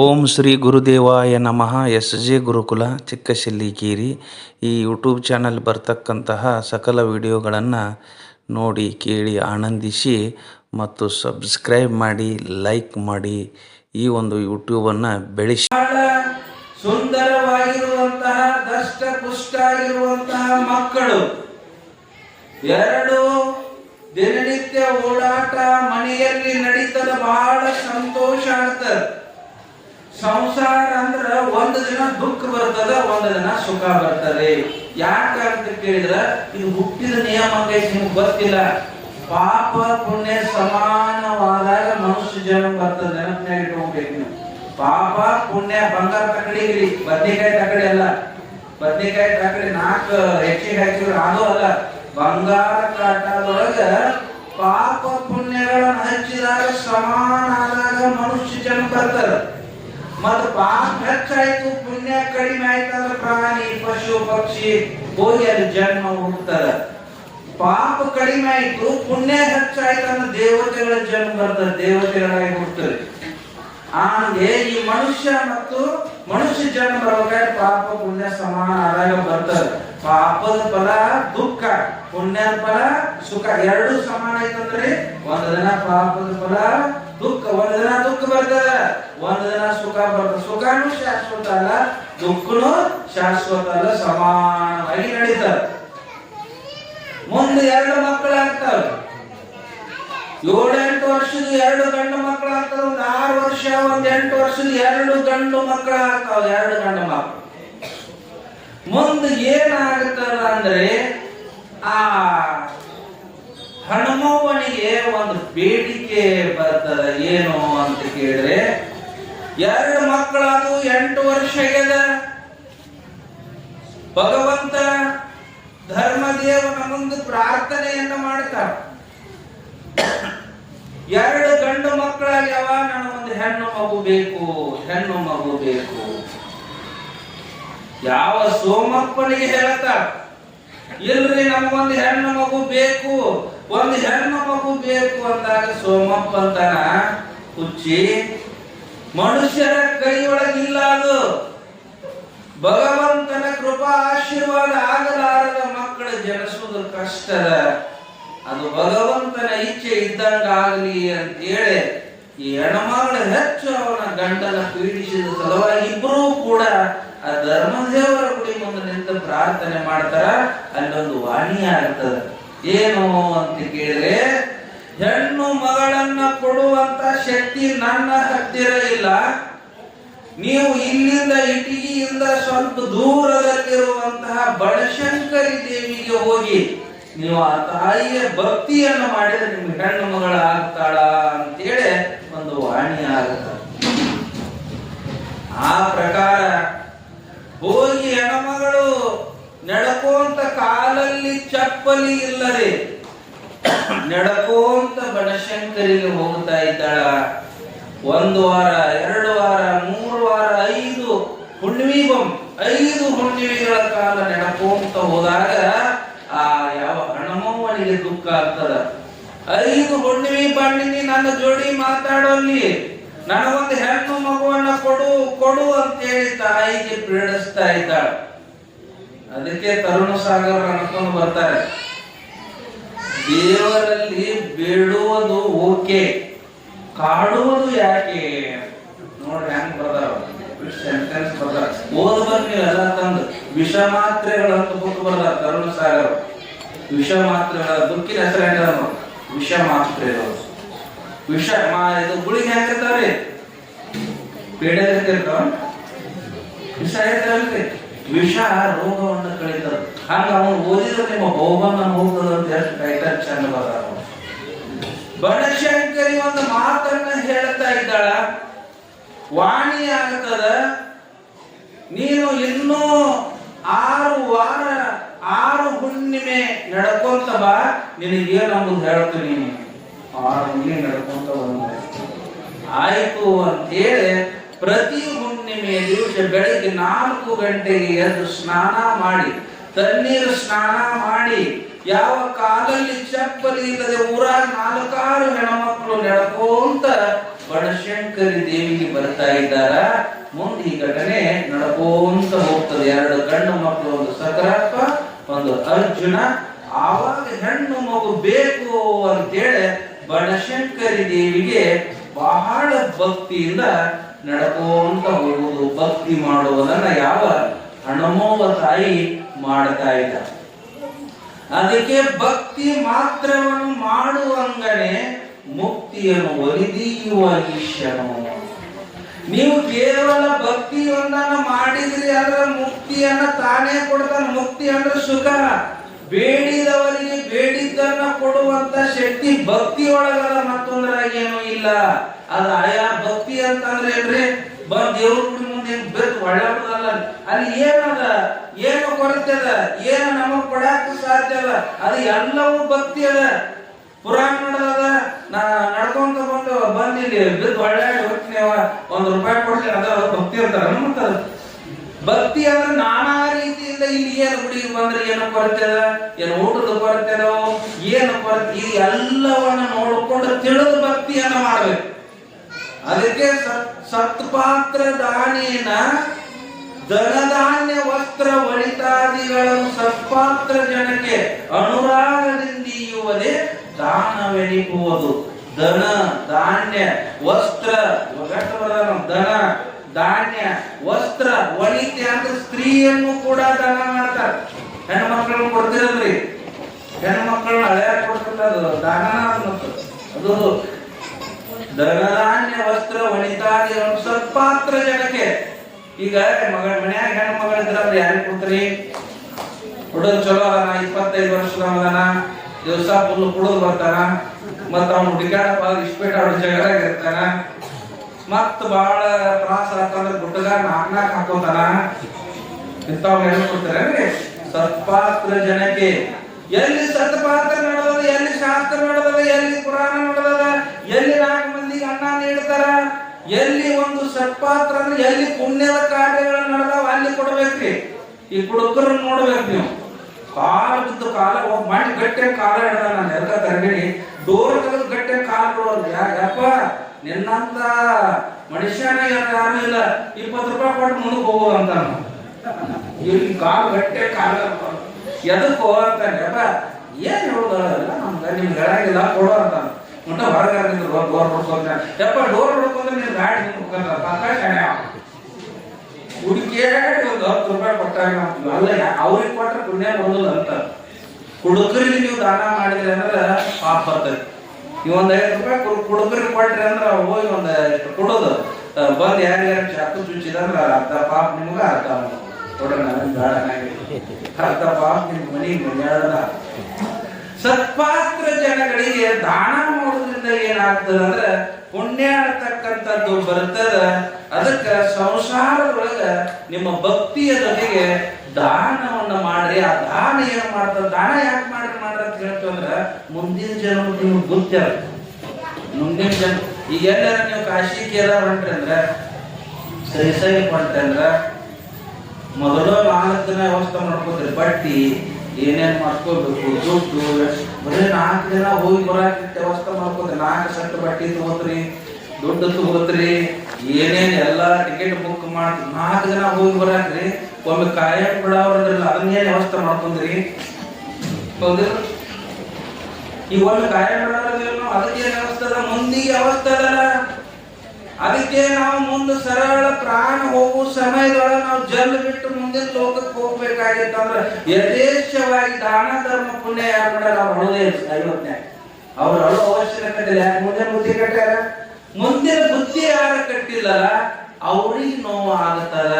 ಓಂ ಶ್ರೀ ಗುರುದೇವಾಯ ನಮಃ. S J ಗುರುಕುಲ ಚಿಕ್ಕಶಿಲ್ಲಿಕೇರಿ ಈ YouTube channel ಬರ್ತಕ್ಕಂತಹ ಸಕಲ ವಿಡಿಯೋಗಳನ್ನು ನೋಡಿ ಕೇಳಿ ಆನಂದಿಸಿ ಮತ್ತು ಸಬ್ಸ್ಕ್ರೈಬ್ ಮಾಡಿ, ಲೈಕ್ ಮಾಡಿ ಈ ಒಂದು ಯೂಟ್ಯೂಬನ್ನು ಬೆಳೆಸಿ. ಸುಂದರವಾಗಿರುವಂತಹ ದಷ್ಟ ಪುಷ್ಟ ಆಗಿರುವಂತಹ ಮಕ್ಕಳು. ಎರಡು ದಿನನಿತ್ಯ ಓಡಾಟ ಮನೆಯಲ್ಲಿ ನಡೀತದ ಬಹಳ ಸಂತೋಷ ಆಗ್ತದ. ಸಂಸಾರ ಅಂದ್ರ ಒಂದು ದಿನ ದುಃಖ ಬರ್ತದ, ಒಂದು ದಿನ ಸುಖ ಬರ್ತದೆ. ಯಾಕ ಅಂತ ಕೇಳಿದ್ರ, ಇದು ಹುಟ್ಟಿದ ನಿಯಮ ನಿಮ್ಗೆ ಗೊತ್ತಿಲ್ಲ. ಪಾಪ ಪುಣ್ಯ ಸಮಾನವಾದಾಗ ಮನುಷ್ಯ ಜನ್ಮ ಬರ್ತದೆ ನೆನಪಿನಾಗ ಇಟ್ಕೊಬೇಕು ಪಾಪ ಪುಣ್ಯ ಬಂಗಾರ ತಕಡಿಗಿರಿ ಬದ್ನೆಕಾಯಿ ತಕಡಿ ಅಲ್ಲ. ಬದ್ನೆಕಾಯಿ ತಕಡಿ ನಾಲ್ಕು ಹೆಚ್ಚಿಗೆ ಹಾಕಿದ್ರು, ಅದು ಅಲ್ಲ. ಬಂಗಾರ ಕಾಟದೊಳಗ ಪಾಪ ಪುಣ್ಯಗಳನ್ನು ಹಚ್ಚಿದಾಗ ಸಮಾನ ಆದಾಗ ಮನುಷ್ಯ ಜನ್ಮ ಬರ್ತದೆ ಮತ್ತ ಪಾಪ ಹೆಚ್ಚಾಯ್ತು ಪುಣ್ಯ ಕಡಿಮೆ ಆಯ್ತಂದ್ರೆ ಪ್ರಾಣಿ, ಪಶು, ಪಕ್ಷಿ, ಹೋಗಿ ಜನ್ಮ ಹುಟ್ಟುತ್ತದ ಪಾಪ ಕಡಿಮೆ ಆಯ್ತು, ಪುಣ್ಯ ಹೆಚ್ಚಾಯ್ತಂದ್ರೆ ದೇವತೆಗಳ ಜನ್ಮ ಬರ್ತದೆ ದೇವತೆಗಳಾಗಿ ಹುಡ್ತಾರೆ ಆಮೇಲೆ ಈ ಮನುಷ್ಯ ಮತ್ತು ಮನುಷ್ಯ ಜನ್ಮ ಬರ್ಬೇಕಾದ್ರೆ ಪಾಪ, ಪುಣ್ಯ ಸಮಾನ ಆದಾಗ ಬರ್ತದೆ ಪಾಪದ ಫಲ ದುಃಖ, ಪುಣ್ಯದ ಫಲ ಸುಖ, ಎರಡು ಸಮಾನ ಐತಂದ್ರಿ ಒಂದ್ ದಿನ ಪಾಪದ ಫಲ ದುಃಖ ಒಂದ್ ದಿನ ದುಃಖ ಬರ್ತದ ಒಂದ್ ದಿನ ಸುಖ ಬರ್ತದ ಸುಖನು ಶಾಶ್ವತ ಅಲ್ಲ, ದುಃಖನು ಶಾಶ್ವತ ಅಲ್ಲ, ಸಮಾನವಾಗಿ ನಡೀತದೆ. ಮುಂದೆ ಎರಡು ಮಕ್ಕಳಾಗ್ತಾವ. ಏಳೆಂಟು ವರ್ಷದ ಎರಡು ಗಂಡು ಮಕ್ಕಳು ಆಗ್ತಾವ ಒಂದ್ ಆರು ವರ್ಷ, ಒಂದ್ ಎಂಟು ವರ್ಷದ ಎರಡು ಗಂಡು ಮಕ್ಕಳು ಆಗ್ತಾವ ಎರಡು ಗಂಡು ಮಕ್ಕಳು. ಮುಂದೆ ಏನಾಗುತ್ತದ ಅಂದ್ರೆ, ಆ ಹನುಮವ್ವನಿಗೆ ಒಂದು ಬೇಡಿಕೆ ಬರ್ತದ ಏನು ಅಂತ ಕೇಳಿದ್ರೆ, ಎರಡು ಮಕ್ಕಳಾದು ಎಂಟು ವರ್ಷ ಆಗ್ಯದ. ಭಗವಂತ ಧರ್ಮದೇವನ ಮುಂದೆ ಪ್ರಾರ್ಥನೆಯನ್ನು ಮಾಡ್ತಾರ ಎರಡು ಗಂಡು ಮಕ್ಕಳಾಗ್ಯಾವ, ನನಗೊಂದು ಹೆಣ್ಣು ಮಗು ಬೇಕು, ಹೆಣ್ಣು ಮಗು ಬೇಕು. ಯಾವ ಸೋಮಪ್ಪನಿಗೆ ಹೇಳ್ತಾರ ಇಲ್ರಿ ನಮಗೊಂದು ಹೆಣ್ಣು ಮಗು ಬೇಕು. ಒಂದು ಹೆಣ್ಣು ಮಗು ಬೇಕು ಅಂದಾಗ ಸೋಮಪ್ಪ ಅಂತಾನ ಹುಚ್ಚಿ, ಮನುಷ್ಯರ ಕೈಯೊಳಗಿಲ್ಲ ಅದು. ಭಗವಂತನ ಕೃಪಾ ಆಶೀರ್ವಾದ ಆಗಲಾರದ ಮಕ್ಕಳು ಜನಿಸುವುದು ಕಷ್ಟದ ಅದು ಭಗವಂತನ ಇಚ್ಛೆ ಇದ್ದಂಗ ಆಗಲಿ ಅಂತೇಳಿ ಈ ಹೆಣ್ಮಗಳು ಹೆಚ್ಚು ಅವನ ಗಂಡನ ಪೀಡಿಸಿದ ಸಲುವಾಗಿ ಇಬ್ಬರೂ ಕೂಡ ಆ ಧರ್ಮದೇವರ ಗುಡಿ ಮುಂದೆ ನಿಂತು ಪ್ರಾರ್ಥನೆ ಮಾಡ್ತಾರ. ಅಲ್ಲೊಂದು ವಾಣಿ ಆಗ್ತದ. ಏನು ಅಂತ ಕೇಳಿದ್ರೆ, ಹೆಣ್ಣು ಮಗಳನ್ನ ಕೊಡುವಂತ ಶಕ್ತಿ ನನ್ನ ಹತ್ತಿರ ಇಲ್ಲ. ನೀವು ಇಲ್ಲಿಂದ ಇಟಗಿಯಿಂದ ಸ್ವಲ್ಪ ದೂರದಲ್ಲಿರುವಂತಹ ಬನಶಂಕರಿ ದೇವಿಗೆ ಹೋಗಿ, ನೀವು ಆ ತಾಯಿಯ ಭಕ್ತಿಯನ್ನು ಮಾಡಿದ್ರೆ ನಿಮ್ಗೆ ಹೆಣ್ಣು ಮಗಳ ಆಗ್ತಾಳ ಅಂತೇಳಿ ಒಂದು ವಾಣಿ ಆಗುತ್ತೆ ಆ ಪ್ರಕಾರ ಹೋಗಿ ಹೆಣ್ಮಗಳು ನಡ್ಕೋಂತ ಕಾಲಲ್ಲಿ ಚಪ್ಪಲಿ ಇಲ್ಲದೆ ನಡಕೋಂತ ಬನಶಂಕರಿಗೆ ಹೋಗ್ತಾ ಇದ್ದಾಳ. ಒಂದು ವಾರ, ಎರಡು ವಾರ, ಮೂರು ವಾರ, ಐದು ಹುಣ್ಣಿಮೆ ಬೊಮ್ಮ ಐದು ಹುಣ್ಣಿಮೆಗಳ ಕಾಲ ನೆನಪೋಂತ ಹೋದಾಗ ಆ ಯಾವ ಹಣಮವ್ವನಿಗೆ ದುಃಖ ಆಗ್ತದ. ಐದು ಹುಣ್ಣಿಮೆ ಬಣ್ಣಿನಿ ನನ್ನ ಜೋಡಿ ಮಾತಾಡೋಲ್ಲಿ ನನಗೊಂದು ಹೆಣ್ಣು ಮಗುವನ್ನ ಕೊಡು ಕೊಡು ಅಂತೇಳಿ ತಾಯಿಗೆ ಪೀಡಿಸ್ತಾ ಇದ್ದಾಳ. ಅದಕ್ಕೆ ತರುಣ ಸಾಗರ ಅನ್ಕೊಂಡು ಬರ್ತಾರೆ. ದೇವರಲ್ಲಿ ಬೇಡುವುದು ಓಕೆ, ಕಾಡುವುದು ಯಾಕೆ? ನೋಡ್ರಿ ಹೆಂಗ್ ಬರ್ದಾರ ಸೆಂಟೆನ್ಸ್ ಬರ್ದಾರ ಓದ್ ನೀವು ಎಲ್ಲ ತಂದು ವಿಷ ಮಾತ್ರೆಗಳಂತ ಬುಕ್ ಬರ್ದಾರ ತರುಣ ಸಾಗರ್. ವಿಷ ಮಾತ್ರೆಗಳ ದುಃಖಿನ ಹೆಸರು ಹೇಳ್ತಾರ ನೋಡಿ. ವಿಷ ಮಾತ್ರೆಗಳು ವಿಷ, ಮಾ, ಇದು ಗುಳಿಗೆ ಹಾಕಿರ್ತಾವ್ರಿ. ಪೇಡೆ ಹಾಕಿರ್ತಾವ ವಿಷ ಹೇಳ್ತಾರಲ್ರಿ ವಿಷ ರೋಗವನ್ನು ಕಳೀತದ ಹಂಗ ಅವನು ಓದಿದ್ರೆ ನಿಮ್ಮ ಬಹುಮಾನ ಹೋಗ್ತದ ಅಂತ ಎಷ್ಟು ಚಂದ ಬನಶಂಕರಿ ಒಂದು ಮಾತನ್ನ ಹೇಳ್ತಾ ಇದ್ದಾಳ. ವಾಣಿ ಆಗ್ತದ, ನೀನು ಇನ್ನೂ ಆರು ವಾರ, ಆರು ಹುಣ್ಣಿಮೆ ನಡ್ಕೊಂತ ಬಾ, ನಿನಗೇನು ಅಂಬುದು ಹೇಳ್ತೀನಿ. ಆರು ಹುಣ್ಣಿಮೆ ನಡ್ಕೊಂತ ಬಂದ. ಆಯ್ತು ಅಂತೇಳಿ ಪ್ರತಿ ಹುಣ್ಣಿಮೆಯಲ್ಲಿ ದಿವಸ ಬೆಳಿಗ್ಗೆ ನಾಲ್ಕು ಗಂಟೆಗೆ ಎದ್ದು ಸ್ನಾನ ಮಾಡಿ, ತಣ್ಣೀರು ಸ್ನಾನ ಮಾಡಿ, ಯಾವ ಕಾಲಲ್ಲಿ ಚಪ್ಪಲಿ ಇಲ್ಲದೆ ಊರಾಗ ನಾಲ್ಕಾರು ಹೆಣ್ಮಕ್ಳು ನಡ್ಕೊಂತ ಬನಶಂಕರಿ ದೇವಿಗೆ ಬರ್ತಾ ಇದ್ದಾರ. ಮುಂದೆ ಈ ಘಟನೆ ನಡ್ಕೊಂತ ಹೋಗ್ತದೆ. ಎರಡು ಗಂಡು ಮಕ್ಕಳು ಒಂದು ಸಕರಪ್ಪ ಒಂದು ಅರ್ಜುನ. ಆವಾಗ ಹೆಣ್ಣು ಮಗು ಬೇಕು ಅಂತೇಳಿ ಬನಶಂಕರಿ ದೇವಿಗೆ ಬಹಳ ಭಕ್ತಿಯಿಂದ ನಡ್ಕೊಂತ ಹೋಗುವುದು, ಭಕ್ತಿ ಮಾಡುವುದನ್ನ ಯಾವ ಹಣಮೋವ ತಾಯಿ ಮಾಡ್ತಾ ಇದ್ದ. ಅದಕ್ಕೆ ಭಕ್ತಿ ಮಾತ್ರವನ್ನು ಮಾಡುವಂಗನೆ ಮುಕ್ತಿಯನ್ನು ಒಲಿದೀಯುವ ಈಶ್ವರನು ನೀವು ಕೇವಲ ಭಕ್ತಿಯೊಂದನ್ನ ಮಾಡಿದ್ರಿ ಅಂದ್ರೆ ಮುಕ್ತಿಯನ್ನ ತಾನೇ ಕೊಡ್ತಾನೆ. ಮುಕ್ತಿ ಅಂದ್ರೆ ಸುಖ. ಬೇಡಿದವರಿಗೆ ಬೇಡಿದ್ದನ್ನ ಕೊಡುವಂತ ಶಕ್ತಿ ಭಕ್ತಿ ಒಳಗದ ಮತ್ತೊಂದರಾಗ ಏನೂ ಇಲ್ಲ. ಅದು ಆಯಾ ಭಕ್ತಿ ಅಂತಂದ್ರೆ ಏನ್ರಿ? ಬಂದ್ ದೇವ್ರ ಮುಂದೆ ಬೆತ್ ಒಳ್ಳಾಡೋದಲ್ಲ ಅಲ್ಲಿ ಏನದ? ಏನು ಕೊರತೆ ಅದ? ಏನು ನಮಗ್ ಕೊಡಾಕ ಸಾಧ್ಯ ಅದ ಅದು ಎಲ್ಲವೂ ಭಕ್ತಿ ಅದ. ಪುರಾಣದ ನಾ ನಡ್ಕೊಂತ ಬಂದು ಬಂದ್ ಇಲ್ಲಿ ಬಿದ್ದು ಒಳ್ಳಾಡಿ ಹೋಗ್ತೀನಿ ಒಂದ್ ರೂಪಾಯಿ ಕೊಡ್ತೀನಿ, ಅದ ಭಕ್ತಿ ಅಂತಾರ. ಭಕ್ತಿ ಅಂದ್ರೆ ನಾನಾ ರೀತಿಯಿಂದ ಇಲ್ಲಿ ಏನು ಹುಡುಗಿ ಬಂದ್ರೆ ಏನು ಕೊರತೆ ಏನು ಊಟದ ಕೊರತೆ ಏನು ಕೊರತೆ? ಇದು ಎಲ್ಲವನ್ನ ನೋಡಿಕೊಂಡು ತಿಳಿದು ಭಕ್ತಿಯನ್ನ ಮಾಡಬೇಕು. ಅದಕ್ಕೆ ಸತ್- ಸತ್ಪಾತ್ರ ದಾನೇನ ಧನಧಾನ್ಯ ವಸ್ತ್ರ ವಳಿತಾದಿಗಳನ್ನು ಸತ್ಪಾತ್ರ ಜನಕ್ಕೆ ಅನುರಾಗದಿಂದೀಯುವುದೇ ದಾನವೆನಿಪುವುದು ಧನ, ಧಾನ್ಯ, ವಸ್ತ್ರ ಧನ. ಧಾನ್ಯ, ವಸ್ತ್ರ, ಒಳಿತೆ ಅಂದ್ರೆ ಸ್ತ್ರೀಯನ್ನು ಕೂಡ ದಾನ ಮಾಡ್ತಾರೆ. ಹೆಣ್ಣು ಮಕ್ಕಳನ್ನ ಕೊಡ್ತಿರಲ್ರಿ. ಹೆಣ್ಣು ಮಕ್ಕಳನ್ನ ಹಳೆಯ ಕೊಡ್ತಿಲ್ಲ ಅದು ದಾನ ಅದು ಧನಧಾನ್ಯ, ವಸ್ತ್ರ ವನಿತಾದಿ ಸತ್ಪಾತ್ರ ಜನಕ್ಕೆ. ಈಗ ಮಗಳ ಮನ್ಯಾಗ ಹೆಣ್ಣು ಮಗಳ ಇದ್ರ ಯಾರಿಗೆ ಕೊಡ್ತೀರಿ? ಹುಡುಗ ಚಲೋ ಅದಾನ, ಇಪ್ಪತ್ತೈದು ವರ್ಷದ ಅದಾನ ದಿವಸ ಫುಲ್ ಕುಡಿದು ಬರ್ತಾನ, ಮತ್ತ ಅವ್ನು ಹುಡುಗಾಡಪ್ಪ ಇಸ್ಪೇಟ್ ಅವ್ರ ಇರ್ತಾನ. ಮತ್ತ ಬಹಳ ತ್ರಾಸ ಆತಂದ್ರ ಗುಡ್ಡದಾಗ ನಾಕ್ ನಾಕ್ ಹಾಕೋತಾನ ಇಂಥವ್ ಹೆಣ್ಣು ಕೊಡ್ತಾರೇನ್ರಿ ಸತ್ಪಾತ್ರ ಜನಕ್ಕೆ. ಎಲ್ಲಿ ಸತ್ಪಾತ್ರ ನಡೆದದ ಎಲ್ಲಿ ಶಾಸ್ತ್ರ ನಡೆದದ ಎಲ್ಲಿ ಪುರಾಣ ನಡೆದದ ಎಲ್ಲಿ ನಾಲ್ಕು ಮಂದಿಗೆ ಅನ್ನ ನೀಡ್ತಾರ, ಎಲ್ಲಿ ಒಂದು ಸತ್ಪಾತ್ರ ಅಂದ್ರೆ ಎಲ್ಲಿ ಪುಣ್ಯದ ಕಾರ್ಯಗಳು ನಡೆದಾವ ಅಲ್ಲಿ ಕೊಡ್ಬೇಕ್ರಿ. ಈ ಕುಡುಕರನ್ನ ನೋಡ್ಬೇಕು ನೀವು. ಕಾಲ ಬಿದ್ದು ಕಾಲ ಮಾಡಿ ಗಟ್ಟೆ ಕಾಲ ಹಿಡ್ದ ನಾನು ಎಲ್ಲ ತರಬೇಡಿ ಡೋರ್ ತೆಗೆದು ಗಟ್ಟೆ ಕಾಲ ಕೊಡೋದು. ಯಾಕಪ್ಪ ನಿನ್ನಂತ ಮನುಷ್ಯನ ಯಾರು ಇಲ್ಲ. ಇಪ್ಪತ್ತು ರೂಪಾಯಿ ಕೊಟ್ಟು ಮುಂದಕ್ಕೆ ಹೋಗೋದು ಅಂತ ಇಲ್ಲಿ ಕಾಲು ಗಟ್ಟೆ ಕಾಲ ಎದಕ್ಕೆ ಹೋಗ್ತಾನೆ ಅಪ್ಪ ಏನ್ ಹೇಳೋದಲ್ಲ ನಮ್ಗೆ ನಿಮ್ಗೆ ಹೇಳಂಗಿಲ್ಲ ಕೊಡೋ ಅಂತ ಮುಂದೆ ಹೊರಗಾರ ಡೋರ್ ಹೊಡ್ಕೊಂತ ಯಪ್ಪ ಡೋರ್ ಹೊಡ್ಕೊಂಡ್ರೆ ನೀನು ಗಾಡಿ ಶಾಣೆ ಹುಡುಕಿಯಾಡಿ ಒಂದು ಹತ್ತು ರೂಪಾಯಿ ಕೊಟ್ಟಾಗ ಅಲ್ಲ ಅವ್ರಿಗೆ ಕೊಟ್ಟರೆ ಪುಣ್ಯ ಬರೋದಿಲ್ಲ ಅಂತ. ಹುಡುಗರಿಗೆ ನೀವು ದಾನ ಮಾಡಿದ್ರೆ ಅಂದ್ರೆ ಪಾಪ ಬರ್ತದೆ. ನೀವು ಒಂದು ಐವತ್ತು ರೂಪಾಯಿ ಕೊಡು ಕೊಟ್ರಿ ಅಂದ್ರೆ ಹೋಗಿ ಒಂದು ಕೊಡೋದು. ಬಂದು ಯಾರು ಯಾರು ಚಾಕು ಚುಚ್ಚಿದಂದ್ರೆ ಅರ್ಧ ಪಾಪ ನಿಮ್ಗೆ, ಅರ್ಧ. ಕೊಡ್ರಿ ಅರ್ಧ ಪಾಪ ನಿಮ್ಮ ಮನೆ ಮರ್ಯಾದ ಸತ್ಪಾತ್ರ ಜನಗಳಿಗೆ ದಾನ ಮಾಡೋದ್ರಿಂದ ಏನಾಗ್ತದ ಅಂದ್ರೆ ಪುಣ್ಯ ಅಂತಕ್ಕಂಥದ್ದು ಬರ್ತದ. ಅದಕ್ಕ ಸಂಸಾರದೊಳಗ ನಿಮ್ಮ ಭಕ್ತಿಯ ಜೊತೆಗೆ ದಾನವನ್ನ ಮಾಡ್ರಿ. ಆ ದಾನ ಏನ್ ಮಾಡ್ತ ದಾನ ಯಾಕೆ ಮಾಡ್ರಿ ಮಾಡ್ರಿ ಅಂತ ಹೇಳ್ತೀವಿ ಅಂದ್ರ ಮುಂದಿನ ಜನ್ಮ ನಿಮ್ಗೆ ಗೊತ್ತಿರ ಮುಂದಿನ ಜನ ಈಗ ಎಲ್ಲಾರ ನೀವು ಕಾಶಿ ಕೇದಾರ ಹೊಂಟ್ರಿ ಅಂದ್ರ ಶ್ರೀಶೈಲ ಹೊಂಟ್ರಿ ಅಂದ್ರ, ಮೊದಲು ನಾಲ್ಕು ದಿನ ವ್ಯವಸ್ಥೆ ಮಾಡ್ಕೋತೀರಿ. ಬಟ್ಟಿ ಏನೇನ್ ಮಾಡ್ಕೋಬೇಕು ದುಡ್ಡು ಬರೀ ನಾಲ್ಕು ದಿನ ಹೋಗಿ ಬರಾಕ ವ್ಯವಸ್ಥೆ ಮಾಡ್ಕೋತ ನಾಲ್ಕು ಸೆಟ್ ಬಟ್ಟಿ ತಗೋತ್ರಿ ದುಡ್ಡು ತಗೋತ್ರಿ, ಏನೇನ್ ಎಲ್ಲಾ ಟಿಕೆಟ್ ಬುಕ್ ಮಾಡಿ ನಾಲ್ಕು ದಿನ ಹೋಗಿ ಬರಾಕ್ರಿ ಒಮ್ಮೆ ಕಾಯಕ್ ಬಿಡವ್ರದ್ರಲ್ಲ ಅದನ್ನೇನ್ ವ್ಯವಸ್ಥೆ ಮಾಡ್ಕೊಂಡ್ರಿ? ಹೌದು. ಈಗ ಒಮ್ಮೆ ಕಾಯಕ್ ಬಿಡೋದ್ರಲ್ಲ ಅದಕ್ಕೆ ವ್ಯವಸ್ಥೆ ಅದ? ಮುಂದಿಗೆ ವ್ಯವಸ್ಥೆ ಅದಲ್ಲ ಅದಕ್ಕೆ ನಾವು ಮುಂದೆ ಸರಳ ಪ್ರಾಣ ಹೋಗುವ ಸಮಯದೊಳಗೆ ನಾವು ಜಲ್ ಬಿಟ್ಟು ಮುಂದಿನ ಲೋಕಕ್ಕೆ ಹೋಗ್ಬೇಕಾಗಿತ್ತಂದ್ರೆ ಯಥೇಚ್ಛವಾಗಿ ದಾನ, ಧರ್ಮ, ಪುಣ್ಯ ಯಾರು ನಾವು ಅಳೋದೇ ಐವತ್ತನೇ. ಅವ್ರು ಅಳೋ ಅವಶ್ಯಕತೆ ಇಲ್ಲ, ಯಾಕೆ ಮುಂದೆ ಬುದ್ಧಿ ಕಟ್ಟಾರ ಮುಂದಿನ ಬುದ್ಧಿ ಯಾರು ಕಟ್ಟಿಲ್ಲ ಅವ್ರಿಗೆ ನೋವು ಆಗತ್ತದ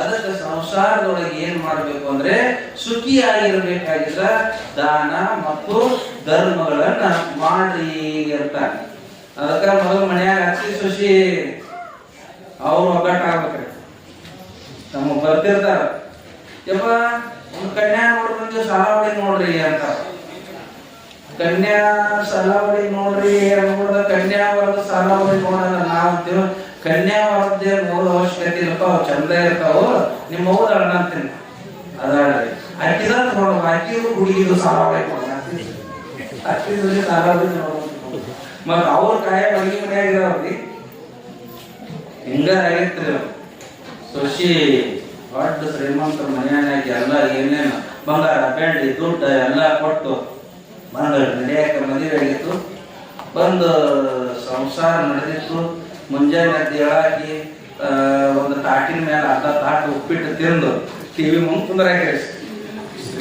ಅದಕ್ಕೆ ಸಂಸಾರದೊಳಗೆ ಏನ್ ಮಾಡ್ಬೇಕು ಅಂದ್ರೆ ಸುಖಿಯಾಗಿರ್ಬೇಕಾಗಿಲ್ಲ, ದಾನ ಮತ್ತು ಧರ್ಮಗಳನ್ನ ಮಾಡ್ರಿ ಇರ್ತಾರೆ ಅದಕ್ಕ ಮೊದಲು ಮನ್ಯಾಗ ಅತ್ತಿ ಸೊಸಿ, ಅವ್ರು ಒಗ್ಗಟ್ಟ ಆಗ್ಬೇಕ್ರಿ. ನಮಗ್ ಬರ್ತಿರ್ತಾರ. ಯಪ್ಪ, ಒಂದ್ ಕನ್ಯಾ ನೋಡ್ಕೊಂಡು ಸಾಲಾವಳಿ ನೋಡ್ರಿ ಅಂತ. ಕನ್ಯಾ ಸಾಲಾವಳಿ ನೋಡ್ರಿ ಅನ್ಕೊಂಡ ಕನ್ಯಾ ವರ್ಗ ಸಾಲಾವಳಿ ನೋಡಲ್ಲ. ತಿರು ಕನ್ಯಾ ವರ್ಗದೇ ನೋಡೋ ಅವಶ್ಯಕತೆ ಇರ್ತಾವ, ಚಂದ ಇರ್ತಾವ. ನಿಮ್ಮ ಅವ್ರ ಅಣ್ಣ ಅಂತೀನಿ. ಅದಾಳ್ರಿ ಅಕ್ಕಿದ ನೋಡುವ, ಅಕ್ಕಿದು ಹುಡುಗಿದು ಸಾಲಾವಳಿ ನೋಡ ಅಕ್ಕಿ ಸಾಲಾವಳಿ ನೋಡ ಮತ್ತ ಅವ್ರ ಕಾಯ ಅಡಿಗೆ ಮನ್ಯಾಗ ಹಿಂಗ ಆಗೈತ್ರಿ ಸೊಸಿ ದೊಡ್ಡ ಶ್ರೀಮಂತರ ಮನೆಯಾಗ ಎಲ್ಲ ಏನೇನು ಬಂಗಾರ, ಬೆಳ್ಳಿ, ದುಡ್ಡು ಎಲ್ಲ ಕೊಟ್ಟು ಬಂದು ನಡೆಯಕ ಮದುವೆ ಆಗಿತ್ತು. ಬಂದು ಸಂಸಾರ ನಡೆದಿತ್ತು. ಮುಂಜಾನೆ ಹೇಳಾಕಿ ಒಂದು ತಾಟಿನ ಮೇಲೆ ಅರ್ಧ ತಾಟು ಉಪ್ಪಿಟ್ಟು ತಿಂದು ಟಿವಿ ಮುಂದೆ ಕುಂದ್ರಾಕಿ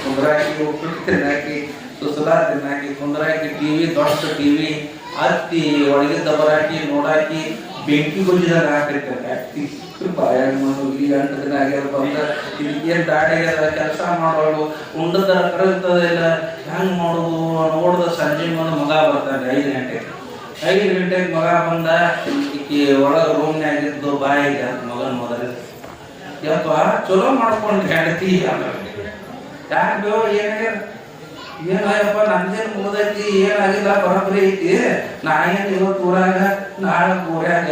ಕುಂದ್ರಾಕಿ ಉಪ್ಪಿಟ್ಟು ತಿನ್ನಾಕಿ ಸುಸಲಾ ತಿನ್ನಾಕಿ ಕುಂದ್ರಾಕಿ ಟಿವಿ ದೊಡ್ಡ ಟಿ ವಿ ಹತ್ತಿ ಒಳಗೆ ಬರಾಕಿ, ನೋಡಾಕಿ, ಬೆಂಕಿ ಗುಂಜಿದಾಗ ಹಾಕಿರ್ತಾರೆ ಬಾಯಾಗ ಇಲ್ಲಿ ಎಂಟು ದಿನ ಆಗ್ಯದ ಬಂದ ಏನ್ ದಾಡಿ ಕೆಲಸ ಮಾಡೋಳು ಉಂಡದ ಕರಗ್ತದಿಲ್ಲ ಹೆಂಗ್ ಮಾಡೋದು ನೋಡ್ದ ಸಂಜೆ ಮುಂದೆ ಮಗ ಬರ್ತಾನೆ, ಐದು ಗಂಟೆಗೆ. ಐದು ಗಂಟೆಗೆ ಮಗ ಬಂದ, ಈಕಿ ಒಳಗ ರೂಮ್ನಾಗಿದ್ದು ಬಾಯಿಗೆ ಅಂತ ಮಗನ ಮೊದಲು. ಯಪ್ಪ ಚಲೋ ಮಾಡ್ಕೊಂಡು ಹೆಂಡತಿ ಯಾಕೆ ಬೇವ ಏನಾಗ್ಯದ ಏನಾಯಪ್ಪ ನಂದೇನು ಮುಗ್ದೈತಿ ಏನಾಗಿಲ್ಲ, ಬರೋಬ್ಬರಿ ಐತಿ. ನಾ ಏನು ಇವತ್ತು ಊರಾಗ, ನಾಳೆ ಊರಾಗ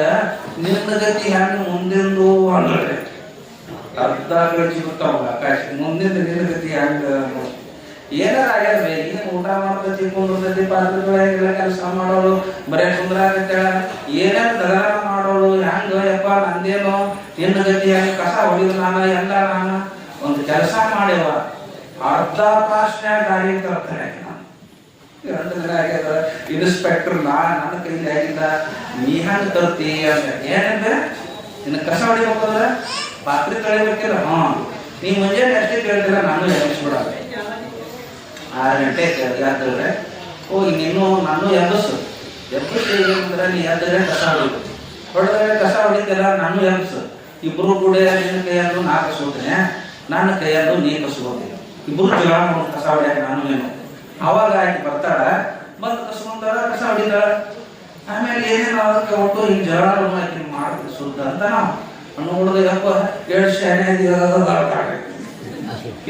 ನಿನ್ನ ಗತಿ ಹೆಂಗೆ ಮುಂದಿಂದು ಅಂದ್ರೆ ಅರ್ಧ ಗಂಟೆ ಗೊತ್ತಾವ ಆಕಾಶ, ಮುಂದಿನ ನಿನ್ನ ಗತಿ ಹೆಂಗ ಏನಾರ ಆಗ್ಯದ ಏನ್ ಊಟ ಮಾಡ್ತತಿ, ಕುಂದ್ರತೈತಿ ಪಾತ್ರೆಗಳಾಗಿಲ್ಲ ಕೆಲಸ ಮಾಡೋಳು ಬರೇ ಕುಂದ್ರಾಗತ್ತ ಏನೇನು ದಗಾರ ಮಾಡೋಳು ಹೆಂಗ ಯಪ್ಪ, ನಂದೇನು? ನಿನ್ನ ಗತಿ ಹೆಂಗ, ಕಸ ಹೊಡಿದ್ರು ನಾನು, ಎಲ್ಲ ನಾನು? ಒಂದು ಕೆಲಸ ಮಾಡ್ಯವ. ಅರ್ಧ ತಾಸ್ನ್ಯಾಗ ಗಾಡಿ ತರ್ತಾರೆ ಇನ್ಸ್ಪೆಕ್ಟರ್ ನಾ, ನನ್ನ ಕೈಲಿ ಆಗಿಲ್ಲ ನೀ ಹಂಗ ತರ್ತಿ ಅಂತ ಏನಂದ್ರೆ ನಿನ್ನ ಕಸ ಹೊಡಿಬೇಕಂದ್ರ ಪಾತ್ರೆ ತೊಳಿಬೇಕಿಲ್ಲ ಹಾ. ನೀ ಮುಂಜಾನೆ ಅಷ್ಟೇ ಕೇಳ್ತಿಲ್ಲ, ನಾನು ಎಬ್ಬಿಸ್ಬಿಡಲ್ಲ ಆರು ಗಂಟೆ ಎದ್ದರೆ ಓ ನೀನು ನಾನು ಎಬ್ಬಸು. ಎಬ್ಬಸು ಏನಂದ್ರೆ ನೀ ಎದ್ದರೆ ಕಸ ಹೊಡಿಬೇಕು. ಹೊಡೆದ್ರೆ ಕಸ ಹೊಡಿತೀರ ನಾನು ಎಬ್ಬಸು. ಇಬ್ರು ಕೂಡ ನಿನ್ನ ಕೈಯಲ್ಲೂ ನಾ ಕಸ್ಕೊತೀನಿ ನನ್ನ ಕೈಯಲ್ಲೂ ನೀ ಕಸ್ಕೋತೀನಿ ಜಗಳ ಮಾಡ್ಕೊಂಡು ಕಸ ಹೊಡಿಯಾಕ ನಾನು ಏನು? ಅವಾಗ ಆಯ್ತು ಬರ್ತಾಳ, ಬಂದು ಕಸ್ಕೊಂತಾಳ ಕಸ ಹೊಡಿತಾಳ. ಆಮೇಲೆ ಏನೇನು ಅದಕ್ಕೆ ಒಟ್ಟು ಹಿಂಗೆ ಜಗಳ ಆಕೆ ಮಾಡ್ತೀವಿ ಶುದ್ಧ ಅಂತ ನಾವು. ನೋಡಿದ್ರೆ ಹುಡುಗಪ್ಪ ಎರಡು ಶಾನೆ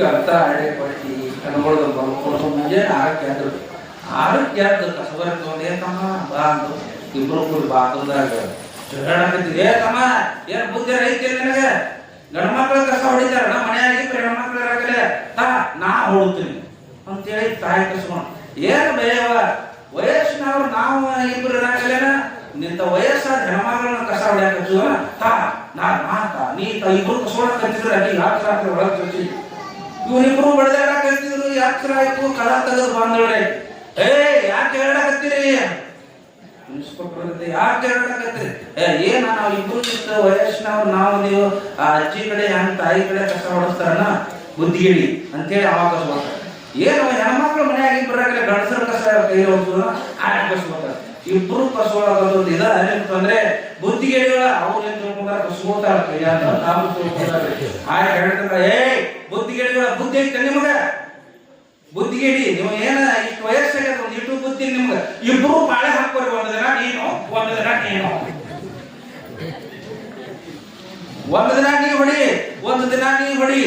ಅರ್ಥ ಹಳೆ ಪಟ್ಟಿ ಕಣ್ಗೊಳ್ದು ಮುಂಜಾನೆ ಆರಕ್ಕೆ ಅಂದ್ರು ಆರಕ್ಕೆ ಎದ್ದು. ಕಸಬರ ತಗೊಂಡೆ ತಮ್ಮ, ಬಾ ಅಂದು ಇಬ್ರು ಕೂಡ ಬಾತ್ರೂಮ್ದಾಗ ಜಗಳಾಕತ್ತೀವಿ ಏ ತಮ್ಮ, ಏನು ಬುದ್ಧಿ ಐತಿ ನಿನಗೆ? ಗಂಡ ಮಕ್ಕಳ ಕಸ ಹೊಡಿತಾರ ಮನ್ಯಾಗ ಹೆಣ್ಮಕ್ಳು ಇರಾಗಲೇ ತಾ ನಾ ಹೊಡ್ತೀನಿ ಅಂತೇಳಿ ತಾಯಿ ಕಸ್ಕೊಂಡು ಏನು ಬೇಯವ ವಯಸ್ಸಿನವ್ರು ನಾವು ಇಬ್ಬರು ಇರಾಕಲೇನ? ನಿಂತ ವಯಸ್ಸಾದ ಮಕ್ಕಳನ್ನ ಕಸ ಹೊಡ್ಯಾಕ ತಾ ನಾ ನಾ ತಾ ನೀ ತ ಇಬ್ರು ಕಸೋಣ ಕತ್ತಿದ್ರೆ ಅಲ್ಲಿ ಯಾಕೆ ರಾತ್ರಿ ಒಳಗೆ ಕಲ್ತಿ ಇವರಿಬ್ರು ಬಡದಾಡ ಕಲ್ತಿದ್ರು ಯಾತ್ರ ಆಯ್ತು ಕಲಾ ತೆಗೆದು ಬಂದವ್ರೆ ಏ ಯಾಕೆ ಹೇಳಕತ್ತೀರಿ ಯಾಕೆ ಹೇಳಕತ್ತೀರಿ ಏ, ಏನ ನಾವು ವಯಸ್ಸಿನವ್ರು, ನಾವು, ನೀವು, ಆ, ಅಜ್ಜಿ ಕಡೆ ಹೆಂಗ್ ತಾಯಿ ಕಡೆ ಕಸ ಹೊಡಿಸ್ತಾರನ ಹೇಳಿ ಅಂತೇಳಿ ಅವಾಗ ಏನು, ಹೆಣ್ಮಕ್ಳು ಮನೆಯಾಗಿ ಇಬ್ಬರಾಗಲೇ ಗಂಡಸರ ಕಸ ಕೈ ಹೋಗ್ತದ ಆಟ ಕಸ್ಕೊಳ್ತಾರೆ ಇಬ್ರು ಕಸ್ಕೊಳ್ಳೋದು ಇದ ಅಂದ್ರೆ ಬುದ್ಧಿಗಿಡಿಗಳ ಅವ್ರು ಏನ್ ತಿಳ್ಕೊಂಡಾರ ಕೈ ಅಂತ. ನಾವು ತಿಳ್ಕೊಂಡಾರ ಆ ಹೇಳ್ತಾರ ಏ ಬುದ್ಧಿಗಿಡಿಗಳ ಬುದ್ಧಿ ಐತೆ ನಿಮಗ? ಬುದ್ಧಿಗಿಡಿ, ನೀವು ಏನ ಇಷ್ಟು ವಯಸ್ಸಾಗ ಒಂದು ಇಟ್ಟು ಬುದ್ಧಿ ನಿಮ್ಗೆ ಇಬ್ರು ಬಾಳೆ ಹಾಕೋರಿ ಒಂದು ದಿನ ನೀನು, ಒಂದು ದಿನ ನೀನು. ಒಂದು ದಿನ ನೀ ಹೊಡಿ, ಒಂದು ದಿನ ನೀ ಹೊಡಿ.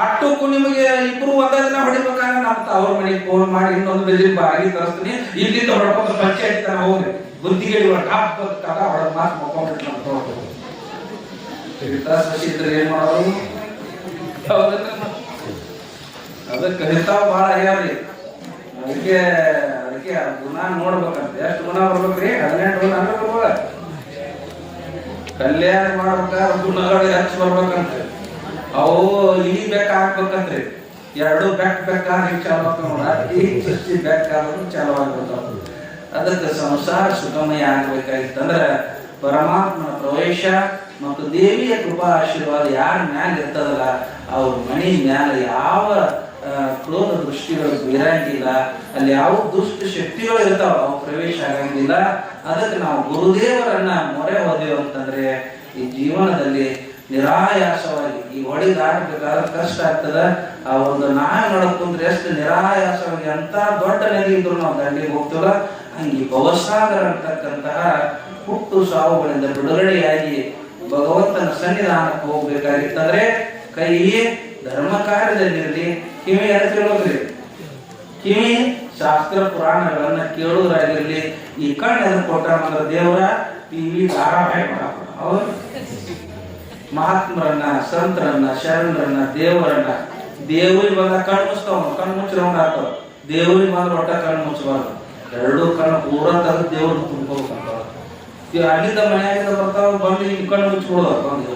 ಅಟ್ಟಕ್ಕೂ ನಿಮಗೆ ಇಬ್ರು ಒಂದೇ ದಿನ ಹೊಡಿಬೇಕಾದ್ರೆ ನಮ್ಮ ಅವ್ರ ಮನೆಗೆ ಫೋನ್ ಮಾಡಿ ಇನ್ನೊಂದು ಬಿಲ್ಡಿಂಗ್ ಬಾಗಿ ತರಿಸ್ತೀನಿ. ಇಲ್ಲಿಂದ ಹೊಡ್ಕೊಂಡು ಪಂಚಾಯತ್ ತನ ಹೋಗ್ರಿ. ಬುದ್ಧಿಗಿಡಿ ಟಾಪ್ ಕದ ಹೊಡೆದ್ ಮಾತು ಮಕ್ಕೊಂಡ್ಬಿಟ್ಟು ನಮ್ಮ ತೋಟ ಇದ್ರೆ ಏನ್ ಮಾಡೋದು? ಅದಕ್ಕೆ ಕಲಿತಾವ್ ಭಾಳ ಆಗ್ಯಾವ್ರಿ ಅದಕ್ಕೆ ಅದಕ್ಕೆ ಗುಣ ನೋಡ್ಬೇಕಂತ. ಎಷ್ಟು ಗುಣ ಬರ್ಬೇಕ್ರಿ? ಹದಿನೆಂಟು ಗುಣ ಬರ್ಬೇಕ ಕಲ್ಯಾಣ ಮಾಡ್ಬೇಕಾದ್ರೆ ಗುಣಗಳು ಹೆಚ್ಚು ಬರ್ಬೇಕಂತ. ಅವು ಇಲಿ ಬೆಕ್ಕ ಹಾಕ್ಬೇಕಂತ್ರಿ. ಎರಡು ಬೆಕ್ ಬೇಕಾದ್ರೆ ಚಾಲು ಆಗ್ತಾವ ಈ ಸೃಷ್ಟಿ ಬೇಕಾದ್ರೂ ಚಾಲು ಆಗ್ಬಿಡ್ತಾವ ಅದಕ್ಕೆ ಸಂಸಾರ ಸುಗಮಯ ಆಗ್ಬೇಕಾಗಿತ್ತಂದ್ರ ಪರಮಾತ್ಮನ ಪ್ರವೇಶ ಮತ್ತು ದೇವಿಯ ಕೃಪಾ ಆಶೀರ್ವಾದ ಯಾರ ಮ್ಯಾಲ ಇರ್ತದಲ್ಲ, ಅವ್ರ ಮನೆ ಮ್ಯಾಲ ಯಾವ ಆ, ದೃಷ್ಟಿಯೊಳಗೆ ಬೀರಂಗಿಲ್ಲ ಅಲ್ಲಿ ಯಾವ ದುಷ್ಟ ಶಕ್ತಿಗಳು ಇರ್ತಾವ ಅವು ಪ್ರವೇಶ ಆಗಂಗಿಲ್ಲ. ಅದಕ್ಕೆ ನಾವು ಗುರುದೇವರನ್ನ ಮೊರೆ ಹೋದೆವು ಅಂತಂದ್ರೆ ಈ ಜೀವನದಲ್ಲಿ ನಿರಾಯಾಸವಾಗಿ ಈ ಹೊಡಿ ದಾಟಬೇಕಾದ್ರೆ ಕಷ್ಟ ಆಗ್ತದ. ಆ ಒಂದು ನಾಯಿ ನಡ್ಕೊಂಡ್ರೆ ಎಷ್ಟು ನಿರಾಯಾಸವಾಗಿ ಅಂತ ದೊಡ್ಡ ನದಿ ಇದ್ರು ನಾವು ದಂಡಿಗೆ ಹೋಗ್ತೀವಲ್ಲ. ಹಂಗೆ ಭವಸಾಗರ ಅಂತಕ್ಕಂತಹ ಹುಟ್ಟು ಸಾವುಗಳಿಂದ ಬಿಡುಗಡೆಯಾಗಿ ಭಗವಂತನ ಸನ್ನಿಧಾನಕ್ಕೆ ಹೋಗ್ಬೇಕಾಗಿತ್ತಂದ್ರೆ ಕೈ ಧರ್ಮ ಕಾರ್ಯದಲ್ಲಿರಲಿ ಕಿವಿ ಎಡತಿರೋದ್ರಿ ಕಿವಿ ಶಾಸ್ತ್ರ ಪುರಾಣಗಳನ್ನ ಕೇಳುವುದಾಗಿರ್ಲಿ, ಈ ಕಣ್ಣು ಕೊಟ್ಟ ಮಾತ್ರ ದೇವರ ಟಿವಿ ಧಾರಾವಾಹಿ ಮಾಡಾಕ ಮಹಾತ್ಮರನ್ನ, ಸಂತರನ್ನ, ಶರಣರನ್ನ, ದೇವರನ್ನ ದೇವರಿಗೆ ಬಂದ ಕಣ್ಣು ಮುಚ್ತಾವ ಕಣ್ಣು ಮುಚ್ಚಿರೋಂಗ ದೇವರಿಗೆ ಬಂದ್ರೆ ಒಟ್ಟ ಕಣ್ಣು ಮುಚ್ಚಬಾರ್ದು. ಎರಡು ಕಣ್ಣು ಪೂರ ತಂದು ದೇವ್ರನ್ನ ತುಂಬ್ಕೋಬೇಕಂತ. ಈ ಅಲ್ಲಿಂದ ಮನೆಯಾಗಿಂದ ಬರ್ತಾವ ಬಂದು ಈ ಕಣ್ಣು ಮುಚ್ಕೊಳ್ಳೋದು ಬಂದು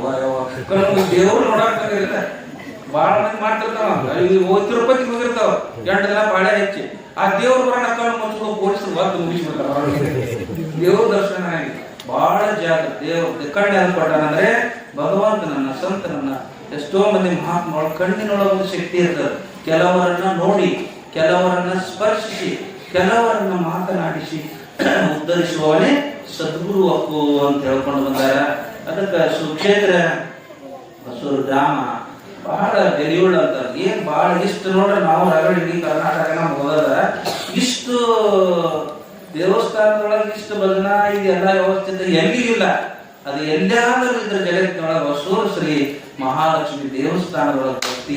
ದೇವ್ರು ನೋಡಾಕ ಬಂದಿರಲ್ಲ ಭಾಳ ಮಂದಿ ಮಾಡ್ತಿರ್ತಾವ. ಹೋಗಿ ತಿರುಪತಿಗೆ ಹೋಗಿರ್ತಾವ ಎಂಟು ದಿನ ಬಾಳೆ ಹೆಚ್ಚಿ. ಆ ದೇವ್ರ ಬರೋಣ ಕಣ್ಣು ಮುಚ್ಕೊಂಡು ಪೊಲೀಸರು ಬಂದು ಮುಗಿಸ್ಬಿಡ್ತಾರ. ದೇವ್ರ ದರ್ಶನ ಆಗಿ ಬಹಳ ಜಾಗ. ದೇವ್ರ ಕಣ್ಣು ಯಾರು ಕೊಟ್ಟಾನಂದ್ರೆ ಭಗವಂತನನ್ನ ಸಂತನನ್ನ ಎಷ್ಟೋ ಮಂದಿ ಮಹಾತ್ಮಗಳು ಕಣ್ಣಿನೊಳಗೆ ಒಂದು ಶಕ್ತಿ ಇರ್ತದೆ. ಕೆಲವರನ್ನ ನೋಡಿ, ಕೆಲವರನ್ನ ಸ್ಪರ್ಶಿಸಿ, ಕೆಲವರನ್ನ ಮಾತನಾಡಿಸಿ, ಉದ್ಧರಿಸುವವನೇ ಸದ್ಗುರು ಅಪ್ಪು ಅಂತ ಹೇಳ್ಕೊಂಡು ಬಂದಾರ. ಅದಕ್ಕೆ ಸುಕ್ಷೇತ್ರ ಬಸೂರು ಗ್ರಾಮ. ಬಹಳ ಬೆಲೆಯುಳ್ಳ ಅಂತ ಏನ್ ಬಹಳ ಇಷ್ಟು ನೋಡ್ರೆ ನಾವು ರಗಡ ಇಡೀ ಕರ್ನಾಟಕ ನಮ್ಗೆ ಹೋಗದ ಇಷ್ಟು ದೇವಸ್ಥಾನದೊಳಗೆ ಇಷ್ಟು ಭಜನಾ ಇದೆಲ್ಲ ವ್ಯವಸ್ಥೆ ಇದ್ರೆ ಎಲ್ಲಿ ಇಲ್ಲ. ಅದು ಎಲ್ಲಾದರೂ ಇದ್ರ ಜಗತ್ತಿನೊಳಗೆ ವಸೂರು ಶ್ರೀ ಮಹಾಲಕ್ಷ್ಮಿ ದೇವಸ್ಥಾನದೊಳಗೆ ಭಕ್ತಿ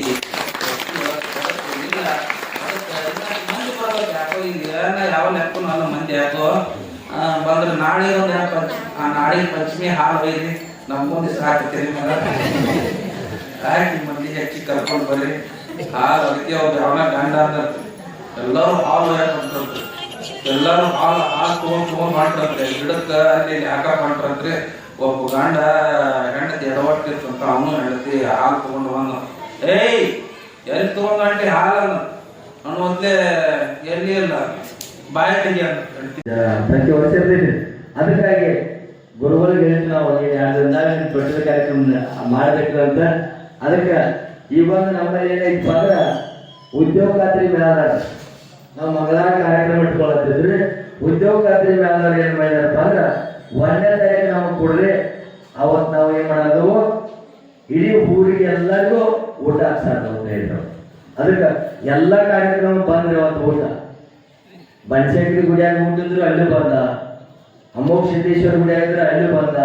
ಎಲ್ಲ ಯಾವ ಲೆಕ್ಕನೂ ಅಲ್ಲ ಮಂದಿ ಯಾಕೋ ಬಂದ್ರೆ ನಾಳೆ ಒಂದು ಯಾಕೆ ಆ ನಾಳೆ ಪಂಚಮಿ ಹಾಲು ಒಯ್ರಿ ನಮ್ಮ ಮುಂದೆ ಸಾಕತ್ತೀರಿ ಆಯ್ತು ಹೆಚ್ಚಿ ಕರ್ಕೊಂಡು ಬರ್ರಿ. ಹಾಲು ಅದಕ್ಕೆ ಅವ್ರ ಅವನ ಗಂಡ ಅಂತ ಎಲ್ಲರೂ ಹಾಲು ಯಾಕಂತಂದ್ರು ಎಲ್ಲರೂ ಹಾಲು ಹಾಲು ತಗೊಂಡು ತಗೊಂಡು ಮಾಡ್ತಾರಂತೆ. ಗಿಡಕ್ಕ ಅಲ್ಲಿ ಯಾಕ ಮಾಡ್ರಂತ್ರಿ ಒಬ್ಬ ಗಂಡ, ಹೆಂಡತಿ ಎಡವಟ್ಟಿರ್ತಂತ ಅವನು ಹೆಂಡತಿ ಹಾಲು ತಗೊಂಡು ಬಂದ. ಏಯ್, ಎಲ್ಲಿ ತಗೊಂಡ್ ಗಂಟೆ ಹಾಲನ್ನು? ಒಂದೇ ಎಲ್ಲಿ ಇಲ್ಲ. ಬಾಯಿ ತೆಗಿ ಅಂತ ಹೇಳ್ತಿ. ಪ್ರತಿ ವರ್ಷ ಇರ್ತೈತಿ. ಅದಕ್ಕಾಗಿ ಗುರುಗಳಿಗೆ ನಾವು ಎರಡು ದಿನದಾಗ ನೀವು ಕಾರ್ಯಕ್ರಮ ಮಾಡಬೇಕು ಅಂತ ಅದಕ್ಕೆ ಒಂದು ನಮ್ಮಲ್ಲಿ ಏನೈತಪ್ಪ ಅಂದ್ರೆ ಉದ್ಯೋಗ ಖಾತ್ರಿ ಮ್ಯಾಲ ನಾವು ಮಂಗಳವಾರ ಕಾರ್ಯಕ್ರಮ ಇಟ್ಕೊಳತ್ತಿದ್ರಿ. ಉದ್ಯೋಗ ಖಾತ್ರಿ ಮ್ಯಾಲ ಏನ್ ಮಾಡಿದಾರಪ್ಪ ಅಂದ್ರೆ ಒಂದನೇ ತಾರೀಕು ನಮಗೆ ಕೊಡ್ರಿ. ಅವತ್ತು ನಾವು ಏನ್ ಮಾಡೋದು? ಇಡೀ ಊರಿಗೆ ಎಲ್ಲರಿಗೂ ಊಟ ಹಾಕ್ಸಾರ ಹೇಳಿದ್ರು. ಅದಕ್ಕೆ ಎಲ್ಲ ಕಾರ್ಯಕ್ರಮ ಬಂದ್ರೆ ಅವತ್ತು ಊಟ. ಬನಶಂಕರಿ ಗುಡಿಯಾಗ ಹೋಗಿದ್ರು ಅಲ್ಲಿ ಬಂದ. ಅಮೋಘ ಸಿದ್ದೇಶ್ವರ ಗುಡಿಯಾಗಿದ್ರೆ ಅಲ್ಲಿ ಬಂದ.